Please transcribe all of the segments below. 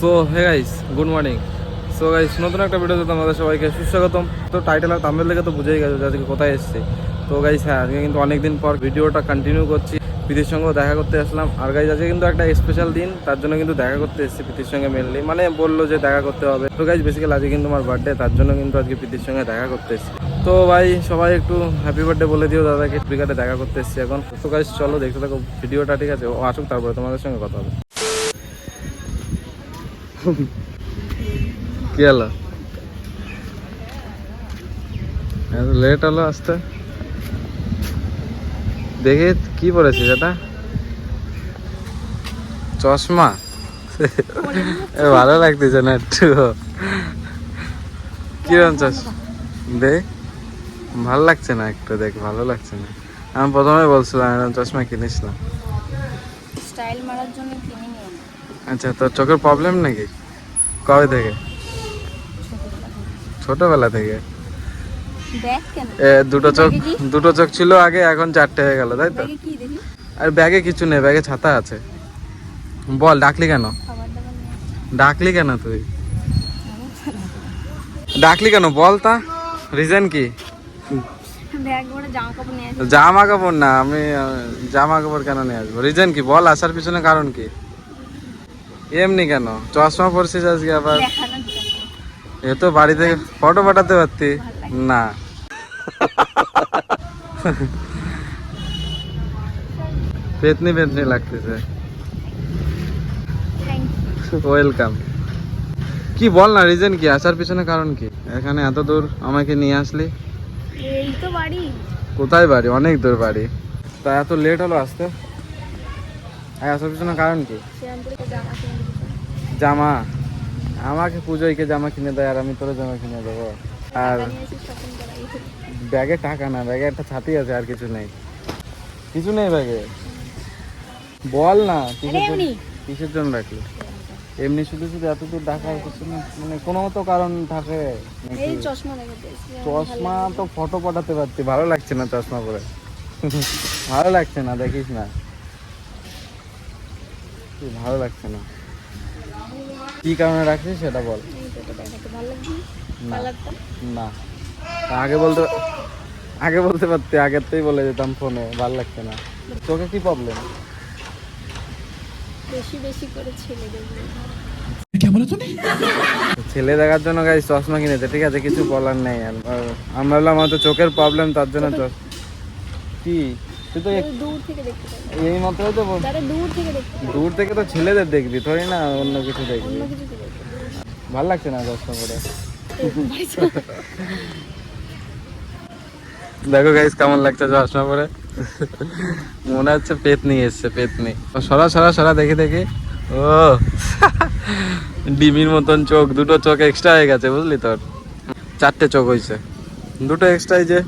So hey guys good morning so guys নতুন একটা ভিডিওতে তোমাদের সবাইকে সুস্বাগতম। তো টাইটেল আর তামিল দেখে তো বুঝেই গেছো আজকে কোথায় এসেছি। তো গাইস হ্যাঁ আজকে কিন্তু অনেকদিন পর ভিডিওটা কন্টিনিউ করছি। প্রীতির সঙ্গেও দেখা করতে আসলাম। আর গাইস আজকে কিন্তু একটা স্পেশাল দিন, তার জন্য কিন্তু দেখা করতে এসেছি প্রীতির সঙ্গে মেনলি মানে বলল যে দেখা করতে হবে। তো গাইস বেসিক্যালি আজকে কিন্তু আমার বার্থডে তার জন্য কিন্তু আজকে প্রীতির সঙ্গে দেখা করতে এসেছি। তো ভাই, সবাই একটু হ্যাপি বার্থডে বলে দিও দাদাকে। ফ্লিকাতে দেখা করতে এসেছি এখন। তো গাইস চলো দেখতে থাকো ভিডিওটা ঠিক আছে। ও আসুক, তারপরে তোমাদের সঙ্গে কথা হবে। কি হলো? লেট হলো আসতে। দেখে কি পড়েছিস এটা? চশমা? ভালো লাগতেছে না একটু। কিরম চশমা? দে। ভালো লাগছে না একটু দেখ ভালো লাগছে না। আমি প্রথমে বলছিলাম এরকম চশমা কিনিস না। স্টাইল মারার জন্য কিনে না আচ্ছা তোর চোখের প্রবলেম নাকি? কবে থেকে? ছোটবেলা থেকে। এ, দুটো চোখ দুটো চোখ ছিল আগে এখন চারটে হয়ে গেল তাই তো? আর ব্যাগে কিছু নেই ব্যাগে ছাতা আছে। বল ডাকলি কেন? ডাকলি কেন তুই? ডাকলি কেন? বল তা রিজন কি? জামা কাপড় না আমি জামা কাপড় কেন নিয়ে আসব? রিজন কি? বল আসার পিছনে কারণ কি? এমনি কেন? চশমা পরছিস আজকে আবার? এ তো বাড়ি থেকে ফটো পাঠাতে পারতি? না। পেতনি পেতনি লাগতেছে। ওয়েলকাম কি বল না রিজন কি? আসার পিছনে কারণ কি? এখানে এত দূর আমাকে নিয়ে আসলি? এই তো বাড়ি। কোথায় বাড়ি? অনেক দূর বাড়ি। তা এত লেট হলো আসতে? আসার পিছনে কারণ কি? জামা। আমাকে পুজোইকে জামা কিনে দেয় আর আমি তোর জামা কিনে দেবো। আর। ব্যাগে টাকা না ব্যাগে একটা ছাতি আছে আর কিছু নেই। কিছু নেই ব্যাগে? বল না কিসের জন্য রাখলি? এমনি শুধু শুধু এত দূর ডাকার কিছু না মানে কোনো তো কারণ থাকে চশমা তো ফটো পাঠাতে পারতি ভালো লাগছে না চশমা পরে। ভালো লাগছে না দেখিস না। ভালো লাগছে না। কি কারণে রাখছিস সেটা বল। এই তো এটা দেখাতে ভালো লাগছে না। না। আগে বলতে আগে বলতে পারতি আগের থেকেই বলে যেতাম ফোনে ভালো লাগছে না। তোকে কি প্রবলেম বেশি বেশি করে ছেলে ছেলে দেখার জন্য গাই চশমা কিনেছে ঠিক আছে? কিছু বলার নেই। আমরা বললাম আমার তো চোখের প্রবলেম তার জন্য কি? তুই তো দূর থেকে দেখতে এই মাত্রই তো দূর থেকে দেখতে দূর থেকে তো ছেলেদের দেখবি থরি না অন্য কিছু দেখবি। অন্য কিছু ভালো লাগছে না চশমা পরে দেখো গাইস কেমন লাগছে চশমা পরে মনে হচ্ছে পেতনি এসছে পেতনি। সরা সরা সরা দেখে দেখে। ও ডিমির মতন চোখ দুটো চোখ এক্সট্রা হয়ে গেছে বুঝলি তোর? চারটে চোখ হয়েছে দুটো এক্সট্রা যে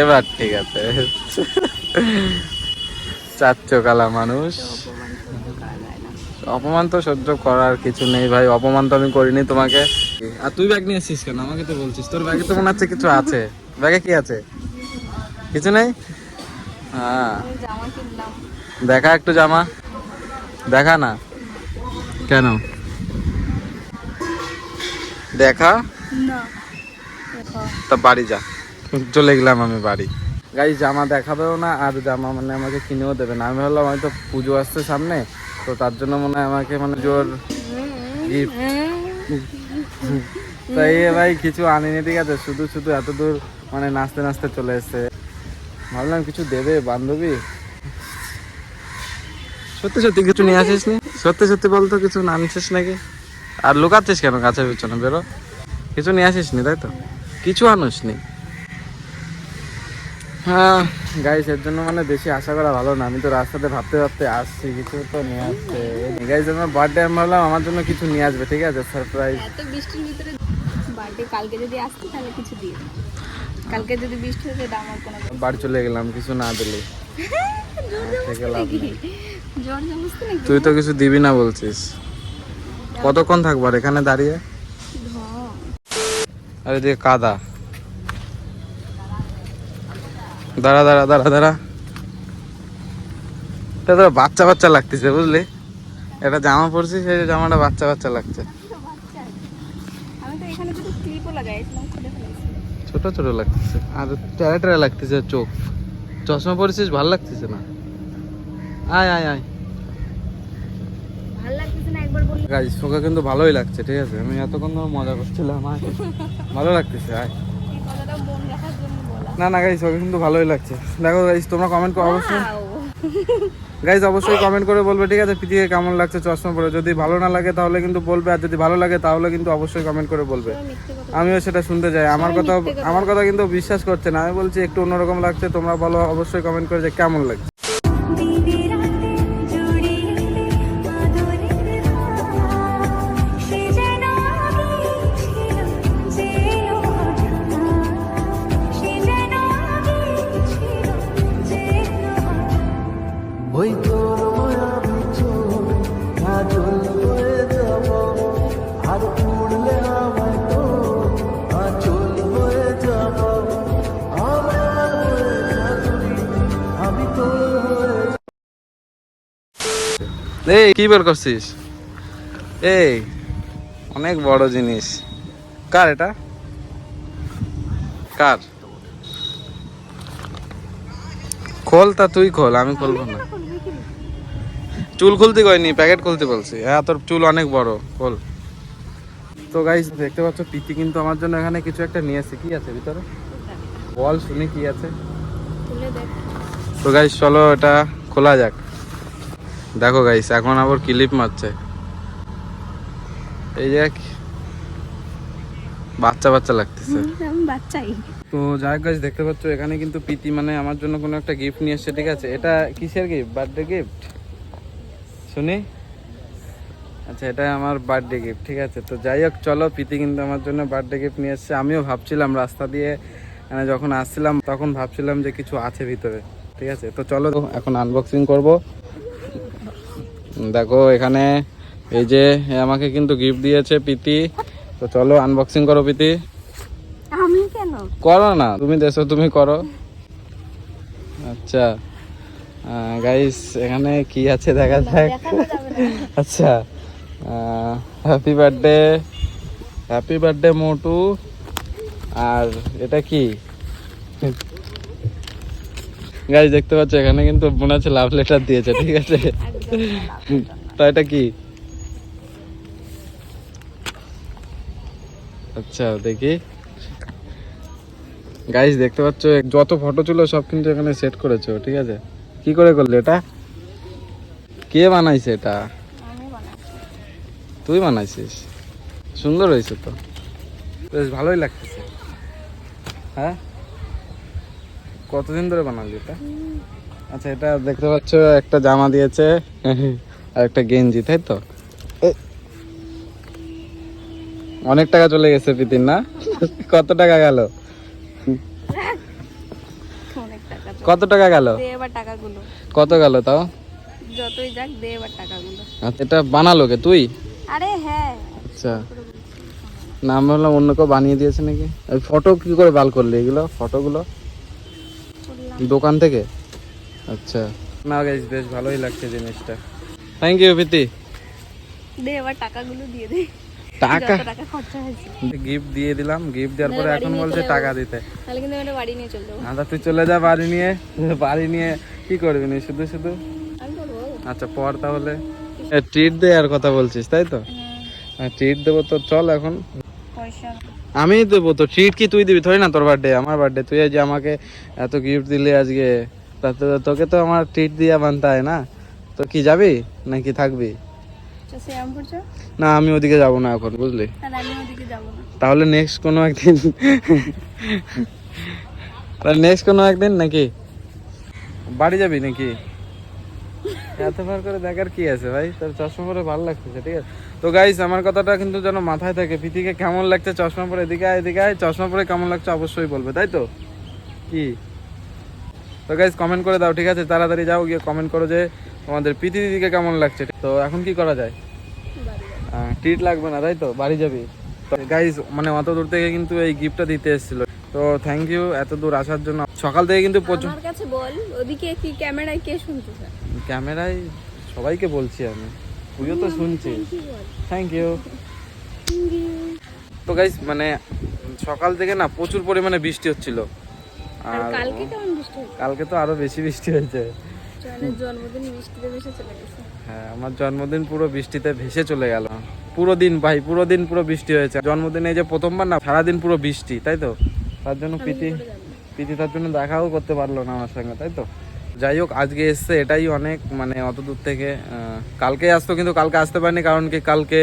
এবার ঠিক আছে। চার চোখালা মানুষ? অপমান তো সহ্য করার কিছু নেই ভাই অপমান তো আমি করিনি তোমাকে। আর তুই ব্যাগ নিয়ে আসছিস কেন? আমাকে তো বলছিস তোর ব্যাগে তো মনে হচ্ছে কিছু আছে। ব্যাগে কি আছে? কিছু নেই? হ্যাঁ। দেখা একটু জামা। দেখা না। কেন? দেখা। তা বাড়ি যা। চলে গেলাম আমি বাড়ি। গাই জামা দেখাবেও না আর জামা মানে আমাকে কিনেও দেবে না। আমি ভাবলাম হয়তো পুজো আসছে সামনে তো তার জন্য মনে হয় আমাকে মানে জোর তাই ভাই কিছু আনিনি ঠিক আছে? শুধু শুধু এত দূর মানে নাচতে নাচতে চলে এসছে। ভাবলাম কিছু দেবে বান্ধবী? সত্যি সত্যি কিছু নিয়ে আসিস নি? সত্যি সত্যি বলতো কিছু না আনছিস নাকি? আর লুকাচ্ছিস কেন গাছের পিছনে? বেরো। কিছু নিয়ে আসিস নি তাই তো? কিছু আনিস নি। হ্যাঁ গাইস এর জন্য মানে বেশি আশা করা ভালো না। আমি তো রাস্তাতে ভাবতে ভাবতে আসছি কিছু তো নিয়ে আসছে। গাইস আমার বার্থডে আমি ভাবলাম আমার জন্য কিছু নিয়ে আসবে ঠিক আছে? সারপ্রাইজ এত বৃষ্টির ভিতরে বার্থডে কালকে যদি আসতে তাহলে কিছু দিয়ে কালকে যদি বৃষ্টি হতো এটা আমার কোনো বাড়ি চলে গেলাম কিছু না দিলে। তুই তো কিছু দিবি না বলছিস। কতক্ষণ থাকব আর এখানে দাঁড়িয়ে। আরে যে কাদা। দাঁড়া দাঁড়া দাঁড়া দাঁড়া। এটা তো বাচ্চা বাচ্চা লাগতেছে বুঝলি? এটা জামা পরছিস সেই জামাটা বাচ্চা বাচ্চা লাগছে। ছোট ছোট লাগতেছে। আর টেরা টেরা লাগতেছে চোখ। চশমা পরেছিস ভালো লাগতেছে না? আয় আয় আয়। গাইস তোকে কিন্তু ভালোই লাগছে ঠিক আছে? আমি এতক্ষণ ধরে মজা করছিলাম ভালো লাগতেছে আয় এই কথাটা মন রাখার জন্য বলা না না গাইজ ওকে কিন্তু ভালোই লাগছে। দেখো গাইজ তোমরা কমেন্ট করো অবশ্যই! গাইজ অবশ্যই কমেন্ট করে বলবে ঠিক আছে? পৃথিবীকে কেমন লাগছে চশমা পরে? যদি ভালো না লাগে তাহলে কিন্তু বলবে আর যদি ভালো লাগে তাহলে কিন্তু অবশ্যই কমেন্ট করে বলবে। আমিও সেটা শুনতে চাই। আমার কথা কথা আমার কথা কিন্তু বিশ্বাস করছে না। আমি বলছি একটু অন্যরকম লাগছে তোমরা বলো অবশ্যই কমেন্ট করে যে কেমন লাগছে। এই কি বের করছিস? এই অনেক বড় জিনিস। কার এটা? কার? খোল তা তুই খোল আমি খুলবো না। চুল খুলতে কইনি প্যাকেট খুলতে বলছি। হ্যাঁ তোর চুল অনেক বড় খোল। তো গাইস দেখতে পাচ্ছ পিতি কিন্তু আমার জন্য এখানে কিছু একটা নিয়ে কি আছে ভিতরে? বল শুনি কি আছে। তো গাইস চলো এটা খোলা যাক। দেখো গাইস এখন আবার ক্লিপ মারছে। এই যে বাচ্চা বাচ্চা লাগতেছে। বাচ্চাই। তো যাই হোক গাইস দেখতে পাচ্ছ এখানে কিন্তু প্রীতি মানে আমার জন্য কোনো একটা গিফট নিয়ে এসেছে ঠিক আছে? এটা কিসের গিফট বার্থডে গিফট শুনি? আচ্ছা এটা আমার বার্থডে গিফট ঠিক আছে? তো যাই হোক চলো প্রীতি কিন্তু আমার জন্য বার্থডে গিফট নিয়ে এসেছে। আমিও ভাবছিলাম রাস্তা দিয়ে মানে যখন আসছিলাম তখন ভাবছিলাম যে কিছু আছে ভিতরে ঠিক আছে? তো চলো এখন আনবক্সিং করব। দেখো এখানে এই যে আমাকে কিন্তু গিফট দিয়েছে প্রীতি। তো চলো আনবক্সিং করো প্রীতি। আমি কেন? করো না তুমি দেশো তুমি করো। আচ্ছা। গাইস এখানে কি আছে দেখা যাক। আচ্ছা। হ্যাপি বার্থডে হ্যাপি বার্থডে মোটু। আর এটা কি? গাইস দেখতে পাচ্ছ, এখানে কিন্তু মনে হচ্ছে লাভ লেটার দিয়েছে, ঠিক আছে? তো এটা কি? আচ্ছা দেখি। গাইস দেখতে পাচ্ছ যত ফটো ছিল, সব কিন্তু এখানে সেট করেছ, ঠিক আছে? কি করে করলে এটা? কে বানাইছে এটা? তুই বানাইছিস? সুন্দর হয়েছে তো। বেশ ভালোই লাগতেছে। হ্যাঁ? কতদিন ধরে বানালি এটা? আচ্ছা এটা দেখতে পাচ্ছ একটা জামা দিয়েছে আর একটা গেঞ্জি তাই তো? অনেক টাকা চলে গেছে পিতিন না? কত টাকা গেল। কত টাকা গেল? কত গেল তাও? যতই যাক দে এবার টাকাগুলো। আচ্ছা, এটা বানালো কে? তুই? আরে হ্যাঁ। আচ্ছা। না আমি ভাবলাম অন্য কেউ বানিয়ে দিয়েছে নাকি? ফটো কি করে বাল করলি? এগুলো ফটোগুলো দোকান থেকে? আচ্ছা। না গাইস বেশ ভালোই লাগছে জিনিসটা। থ্যাংক ইউ প্রীতি। দে এবার টাকাগুলো দিয়ে দে। টাকা? টাকা খরচা হয়েছে। গিফট দিয়ে দিলাম গিফট দেওয়ার পরে এখন বলছে টাকা দিতে। তাহলে কিন্তু আমি এটা বাড়ি নিয়ে চলে যাব। আচ্ছা তুই চলে যা বাড়ি নিয়ে। বাড়ি নিয়ে কি করবি নি? শুধু শুধু? আচ্ছা পর তাহলে। ট্রিট দে আর কথা বলছিস তাই তো? হ্যাঁ। ট্রিট দেবো তো চল এখন। আমি দেবো তো ট্রিট কি তুই দিবি? থরি না তোর বার্থডে আমার বার্থডে তুই যে আমাকে এত গিফট দিলি আজকে তা তো- তোকে তো আমার ট্রিট দিয়া বানতে হয় না। তো কি যাবি নাকি থাকবি? চো না আমি ওদিকে যাব না এখন বুঝলি? তাহলে নেক্সট কোনো একদিন। তাহলে নেক্সট কোনো একদিন নাকি? বাড়ি যাবি নাকি? এত বার করে দেখার কি আছে ভাই? তোর চশমা পরে ভালো লাগতেছে, ঠিক আছে? তো গাইস আমার কথাটা কিন্তু যেন মাথায় থাকে প্রীতিকে কেমন লাগছে চশমা পরে? এদিকে আয় এদিকে আয়, চশমা পরে কেমন লাগছে অবশ্যই বলবে, তাই তো? কি? তো গাইজ কমেন্ট করে দাও, ঠিক আছে? তাড়াতাড়ি যাও, গিয়ে কমেন্ট করো যে তোমাদের প্রীতি দিদিকে কেমন লাগছে। তো এখন কি করা যায়? ট্রিট লাগবে না, তাই তো? বাড়ি যাবি? গাইজ মানে অত দূর থেকে কিন্তু এই গিফটটা দিতে এসেছিল। তো থ্যাংক ইউ এত দূর আসার জন্য। সকাল থেকে কিন্তু প্রচুর আমার কাছে বল ওদিকে কি ক্যামেরায় কে শুনতেছে ক্যামেরায় সবাইকে বলছি আমি। তুইও তো শুনছিস। থ্যাংক ইউ তো গাইজ মানে সকাল থেকে না প্রচুর পরিমাণে বৃষ্টি হচ্ছিল। আর কালকে কেমন বৃষ্টি কালকে তো আরও বেশি বৃষ্টি হয়েছে। জন্মদিন বৃষ্টিতে ভেসে চলে গেছে। হ্যাঁ আমার জন্মদিন পুরো বৃষ্টিতে ভেসে চলে গেল। পুরো দিন ভাই পুরো দিন পুরো বৃষ্টি হয়েছে। জন্মদিনে এই যে প্রথমবার না সারাদিন পুরো বৃষ্টি তাই তো? তার জন্য প্রীতি প্রীতি তার জন্য দেখাও করতে পারল না আমার সঙ্গে তাই তো? যাই হোক আজকে এসছে এটাই অনেক মানে অত দূর থেকে কালকে আসতো কিন্তু কালকে আসতে পারিনি কারণ কি কালকে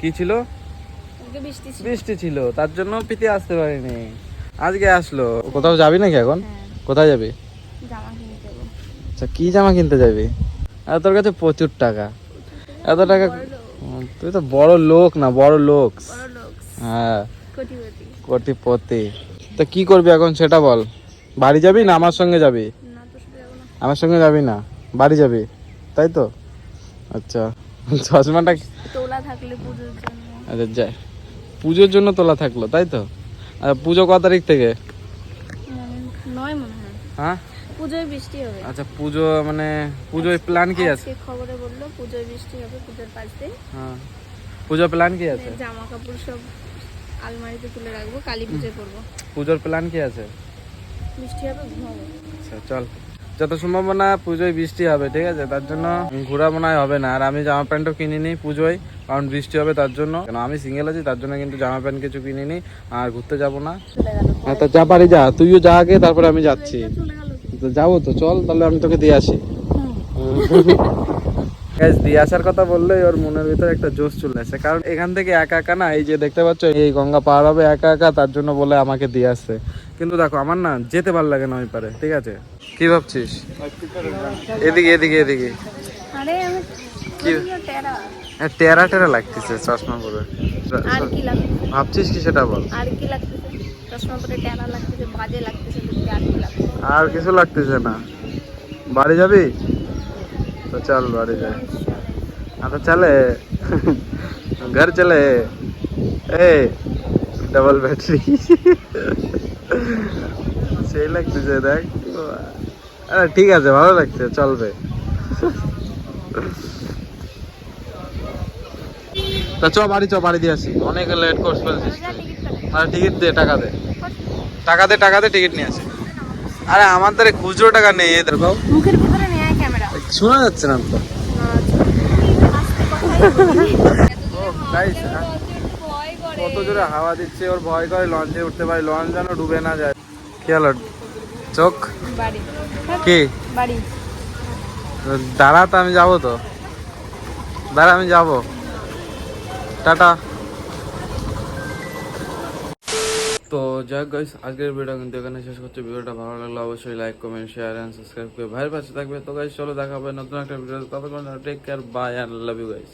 কি ছিল? বৃষ্টি ছিল। তার জন্য প্রীতি আসতে পারেনি। আজকে আসলো। কোথাও যাবি নাকি এখন? হ্যাঁ। কোথায় যাবি? আচ্ছা কি জামা কিনতে যাবি? আর তোর কাছে প্রচুর টাকা। এত টাকা তুই তো বড় লোক না বড় লোক বড় লোক হ্যাঁ। কোটিপতি। কোটিপতি। তো কি করবি এখন সেটা বল। বাড়ি যাবি না আমার সঙ্গে যাবি? আমার সঙ্গে যাবি না? বাড়ি যাবি? তাই তো? আচ্ছা। চশমাটা তোলা থাকলে পুজোর জন্য। আচ্ছা যাই পুজোর জন্য তোলা থাকল তাই তো? আচ্ছা পুজো ক তারিখ থেকে? নয় মনে হয়। হ্যাঁ? পুজোয় বৃষ্টি হবে। আচ্ছা পুজো মানে পুজোর প্ল্যান কি আছে? খবরে বলল পুজোয় বৃষ্টি হবে পুজোর পাঁচ দিন। হ্যাঁ। পুজোর প্ল্যান কি আছে? জামা কাপড় সব আলমারিতে তুলে রাখব কালী পুজোয় করব। পুজোর প্ল্যান কি আছে? বৃষ্টি হবে ঘুমাবো আচ্ছা চল। যত সম্ভাবনা পুজোয় বৃষ্টি হবে ঠিক আছে? তার জন্য ঘোরা মনে হবে না। আর আমি জামা প্যান্টও কিনিনি পুজোয় কারণ বৃষ্টি হবে তার জন্য। কেন আমি সিঙ্গেল আছি তার জন্য কিন্তু জামা প্যান্ট কিছু কিনিনি আর ঘুরতে যাব না। হ্যাঁ তা যা পারি যা তুইও যা আগে তারপরে আমি যাচ্ছি। তো যাব তো চল তাহলে আমি তোকে দিয়ে আসি। Guys, দিয়ে আসার কথা বললেই ওর মনের ভিতরে একটা জোশ চলে আসে। কারণ এখান থেকে একা একা না এই যে দেখতে পাচ্ছ এই গঙ্গা পার হবে একা একা তার জন্য বলে আমাকে দিয়ে আসছে। কিন্তু দেখো আমার না যেতে ভালো লাগে না ওই পারে ঠিক আছে? কি ভাবছিস? এদিকে এদিকে এদিকে। কি? হ্যাঁ, টেরা টেরা লাগতেছে চশমা পরে। ভাবছিস কি সেটা বল? আর কি লাগতেছে? চশমা পরে টেরা লাগতেছে বাজে লাগতেছে দেখতে আর কি লাগতেছে? আর কিছু লাগতেছে না। বাড়ি যাবি? તો ચાલ વાળી જાય આ તો ચાલે ઘર ચાલે એ ડબલ બેટરી সেই লাগতেছে দেখ আরে ঠিক আছে ভালো লাগছে চলবে তা চ বাড়ি চ বাড়ি দিয়ে আসি অনেক লেট কোর্স ফেলছিস আরে টিকিট দে হ্যাঁ। টাকা দে। টাকা দে টাকা দে টিকিট নিয়ে আসি। আরে আমার তো খুচরো টাকা নেই এদের বাবু শোনা যাচ্ছে না তো। কত জোরে হাওয়া দিচ্ছে ওর ভয় করে লঞ্চে উঠতে পারে লঞ্চ যেন ডুবে না যায় কি হলো চোখ কি? দাঁড়া তো আমি যাব তো। দাঁড়া আমি যাব। টাটা। তো যাক গাইস আজকের ভিডিও কিন্তু এখানে শেষ করছে। ভিডিওটা ভালো লাগলে অবশ্যই like comment share and subscribe করে ভাইয়ের পাশে থাকবে। তো গাইস চলো দেখা হবে নতুন একটা ভিডিও ততক্ষণ take care bye and love you guys